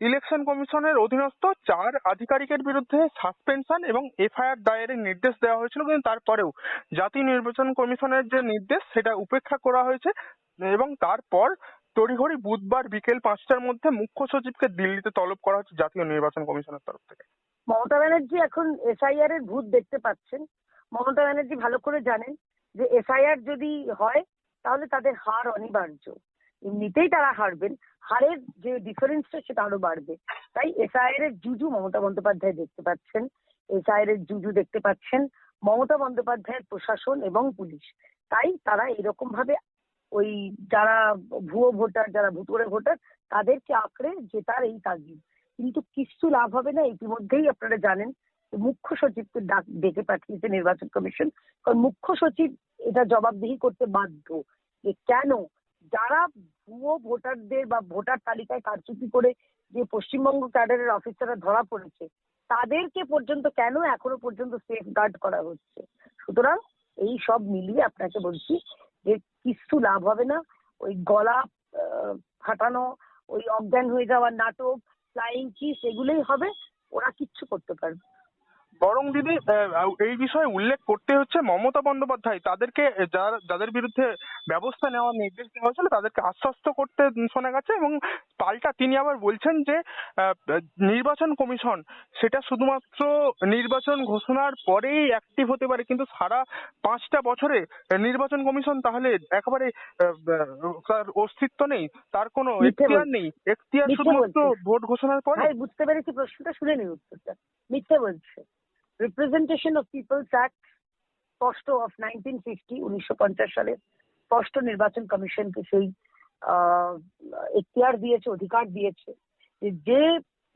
Election কমিশনের অধীনস্থ চার আধিকারিকের বিরুদ্ধে সাসপেনশন এবং এফআইআর দায়েরের নির্দেশ দেওয়া হয়েছিল, কিন্তু তারপরেও জাতীয় নির্বাচন কমিশনের যে নির্দেশ, সেটা উপেক্ষা করা হয়েছে এবং তারপর তড়িঘড়ি বুধবার বিকেল পাঁচটার মধ্যে মুখ্য সচিবকে দিল্লিতে তলব করা হচ্ছে জাতীয় নির্বাচন কমিশনের তরফ থেকে। মমতা ব্যানার্জি এখন এসআইআর এর ভূত দেখতে পাচ্ছেন। মমতা ব্যানার্জি ভালো করে জানেন যে এসআইআর যদি হয়, তাহলে তাদের হার অনিবার্য। এমনিতেই তারা হারবেন। হারের যে ডিফারেন্সটা সেটা আরও বাড়বে। তাই এসআইআর এর জুজু মমতা বন্দ্যোপাধ্যায় দেখতে পাচ্ছেন। এসআইআর এর জুজু দেখতে পাচ্ছেন মমতা বন্দ্যোপাধ্যায়ের প্রশাসন এবং পুলিশ। তাই তারা এরকম ভাবে ওই যারা ভুয়ো ভোটার, যারা ভুতুরে ভোটার, তাদেরকে আঁকড়ে জেতার এই তাগিদ। কিন্তু কিছু লাভ হবে না, ইতিমধ্যেই আপনারা জানেন মুখ্য সচিবকে ডাক, ডেকে পাঠিয়েছে নির্বাচন কমিশন। কারণ মুখ্য সচিব এটা জবাবদিহি করতে বাধ্য যে কেন যারা ভুয়ো ভোটারদের বা ভোটার তালিকায় কারচুপি করে যে পশ্চিমবঙ্গ ক্যাডারের অফিসাররা ধরা পড়েছে, তাদেরকে পর্যন্ত কেন এখনও পর্যন্ত সেফ গার্ড করা হচ্ছে? সুতরাং এই সব মিলিয়ে আপনাকে বলছি যে কিছু লাভ হবে না। ওই গলা ফাটানো, ওই অজ্ঞান হয়ে যাওয়ার নাটক ফ্লাইং কিস এগুলোই হবে। ওরা কিচ্ছু করতে পারবে। বরং দিদি আহ, এই বিষয়ে উল্লেখ করতে হচ্ছে মমতা বন্দ্যোপাধ্যায়। তাদেরকে যারা যাদের বিরুদ্ধে ব্যবস্থা নেওয়ার নির্দেশ দেওয়া হয়েছিল তাদেরকে আশ্বস্ত করতে শোনা গেছে এবং পাল্টা তিনি আবার বলছেন যে আহ, নির্বাচন কমিশন সেটা শুধুমাত্র নির্বাচন ঘোষণার পরেই অ্যাক্টিভ হতে পারে কিন্তু সারা পাঁচটা বছরে নির্বাচন কমিশন তাহলে একেবারে তার অস্তিত্ব নেই তার কোনো এখতিয়ার নেই। এখতিয়ার শুধুমাত্র ভোট ঘোষণার পরে? বুঝতে পেরেছি প্রশ্নটা শুনে নিন উত্তরটা। মিথ্যে বলছে। রিপ্রেজেন্টেশন অফ পিপলস অ্যাক্ট স্পষ্ট অফ নাইনটিন ফিফটি উনিশশো পঞ্চাশ সালে স্পষ্ট নির্বাচন কমিশনকে সেই এখতিয়ার দিয়েছে, অধিকার দিয়েছে যে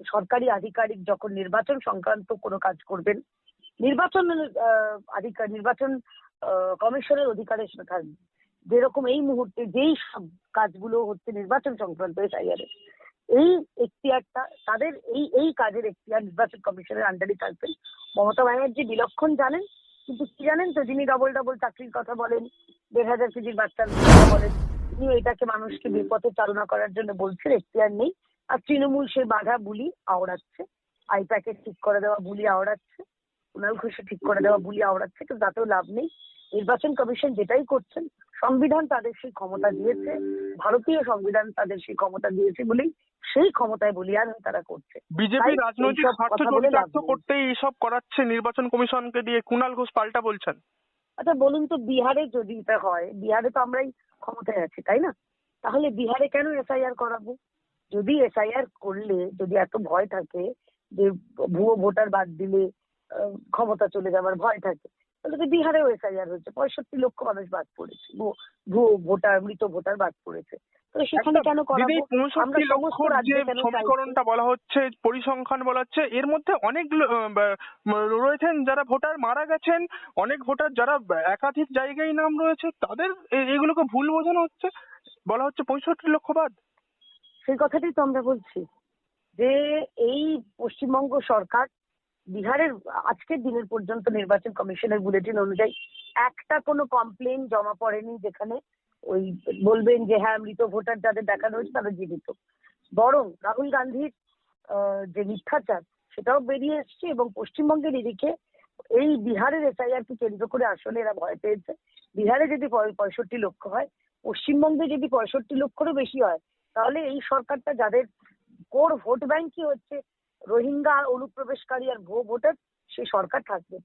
সরকারি আধিকারিক যখন নির্বাচন সংক্রান্ত কোনো কাজ করবেন, নির্বাচন আধিকার, নির্বাচন কমিশনের অধিকারে সেটা থাকবে। যেরকম এই মুহূর্তে যেই সব কাজগুলো হচ্ছে নির্বাচন সংক্রান্ত এসআইআর এই এখতিয়ারটা, তাদের এই এই কাজের এখতিয়ার নির্বাচন কমিশনের আন্ডারে থাকবেন মমতা ব্যানার্জি বিলক্ষণ জানেন, কিন্তু কি জানেন তো, যিনি ডবল ডবল চাকরির কথা বলেন, দেড় হাজার কেজির বাচ্চার কথা বলেন, তিনি এটাকে মানুষকে বিপথে চালনা করার জন্য বলছেন, এখতিয়ার নেই। আর তৃণমূল সে বাধা বুলি আওড়াচ্ছে। আই প্যাকেট ঠিক করে দেওয়া বুলি আওড়াচ্ছে। কুণাল ঘোষে ঠিক করে দেওয়া বুলি আওড়াচ্ছে, কিন্তু তাতেও লাভ নেই। নির্বাচন কমিশন যেটাই করছেন সংবিধান তাদের সেই ক্ষমতা দিয়েছে ভারতীয় সংবিধান তাদের সেই ক্ষমতা দিয়েছে বলেই সেই ক্ষমতায় বলিয়ান তারা করছে। বিজেপি রাজনৈতিক স্বার্থ চরিতার্থ নেই। করতেই এইসব করাচ্ছে নির্বাচন কমিশনকে দিয়ে। কুণাল ঘোষ পাল্টা বলছেন। আচ্ছা বলুন তো বিহারে যদি এটা হয় বিহারে তো আমরাই ক্ষমতায় আছি তাই না? তাহলে বিহারে কেন এসআইআর করাবো? যদি এসআইআর করলে যদি এত ভয় থাকে যে ভুয়ো ভোটার বাদ দিলে ক্ষমতা চলে যাবার ভয় থাকে তাহলে তো বিহারেও এসআইআর হয়েছে পঁয়ষট্টি লক্ষ মানুষ বাদ পড়েছে ভুয়ো- ভোটার মৃত ভোটার বাদ পড়েছে? সমীকরণটা বলা হচ্ছে পরিসংখ্যান বলা হচ্ছে এর মধ্যে অনেক রয়েছেন যারা ভোটার মারা গেছেন অনেক ভোটার যারা একাধিক জায়গায় নাম রয়েছে তাদের এগুলোকে ভুল বোঝানো হচ্ছে বলা হচ্ছে পঁয়ষট্টি লক্ষ বাদ। সেই কথাটাই তো আমরা বলছি যে এই পশ্চিমবঙ্গ সরকার বিহারের আজকের দিনের পর্যন্ত নির্বাচন কমিশনের বুলেটিন অনুযায়ী একটা কোনো কমপ্লেন জমা পড়েনি যেখানে ওই বলবেন যে হ্যাঁ মৃত ভোটার যাদের দেখানো হয়েছে তারা জীবিত। বরং রাহুল গান্ধীর যে মিথ্যাচার, সেটাও বেরিয়ে এসছে এবং পশ্চিমবঙ্গের এদিকে এই বিহারের এসআইআর কে কেন্দ্র করে আসলে এরা ভয় পেয়েছে। বিহারে যদি পঁয়ষট্টি লক্ষ হয়, পশ্চিমবঙ্গে যদি পঁয়ষট্টি লক্ষেরও বেশি হয়, তাহলে এই সরকারটা যাদের কোর ভোট ব্যাংকই হচ্ছে রোহিঙ্গা অনুপ্রবেশকারী আর ভুয়ো ভোটার সেই সরকার থাকবে।